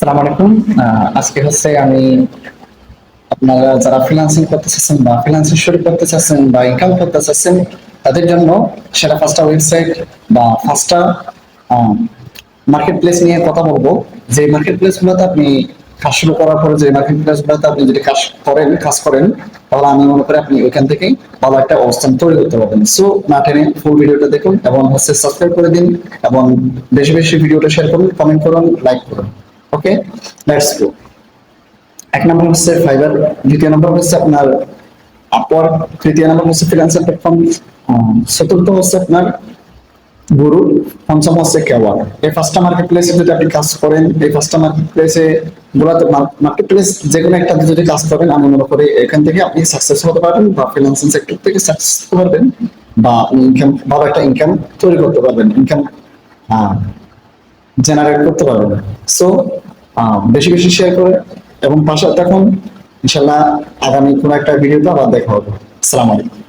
সালাম আলাইকুম। আজকে হচ্ছে আমি আপনারা যারা ফ্রিল্যান্সিং করতে চাচ্ছেন বা ফ্রিল্যান্সিং শুরু করতে চাচ্ছেন বা ইনকাম করতে চাচ্ছেন, তাদের জন্য সেটা ফার্স্টটা ওয়েবসাইট বা ফার্স্টটা মার্কেট প্লেস নিয়ে কথা বলব। যে মার্কেট প্লেস গুলোতে আপনি কাজ শুরু করার পরে, যে মার্কেট প্লেস গুলোতে আপনি যদি কাজ করেন কাজ করেন, তাহলে আমি মনে করি আপনি ওইখান থেকেই ভালো একটা অবস্থান তৈরি করতে পারবেন। সো না টেনে ফুল ভিডিওটা দেখুন এবং হচ্ছে সাবস্ক্রাইব করে দিন এবং বেশি বেশি ভিডিওটা শেয়ার করুন কমেন্ট করুন লাইক করুন। ওকে লেটস গো এক নম্বর হচ্ছে ফাইবার দ্বিতীয় নম্বর হচ্ছে আপনার আপওয়ার তৃতীয় নম্বর হচ্ছে ফ্রিল্যান্সার প্ল্যাটফর্ম চতুর্থ হচ্ছে আপনার গুরু পঞ্চম হচ্ছে কেওয়ার এই পাঁচটা মার্কেট প্লেসে যদি আপনি কাজ করেন, এই পাঁচটা মার্কেট প্লেসে গুলাতে মার্কেট প্লেস যে কোনো একটা যদি কাজ করেন, আমি মনে করি এখান থেকে আপনি সাকসেস হতে পারবেন বা ফ্রিল্যান্সিং সেক্টর থেকে সাকসেস হতে পারবেন বা ইনকাম ভালো একটা ইনকাম তৈরি করতে পারবেন ইনকাম জেনারেট করতে পারবেন। সো বেশি বেশি শেয়ার করে এবং পাশে থাকুন। ইনশাল্লাহ আগামী কোনো একটা ভিডিওতে আবার দেখা হবে। আসসালামু আলাইকুম।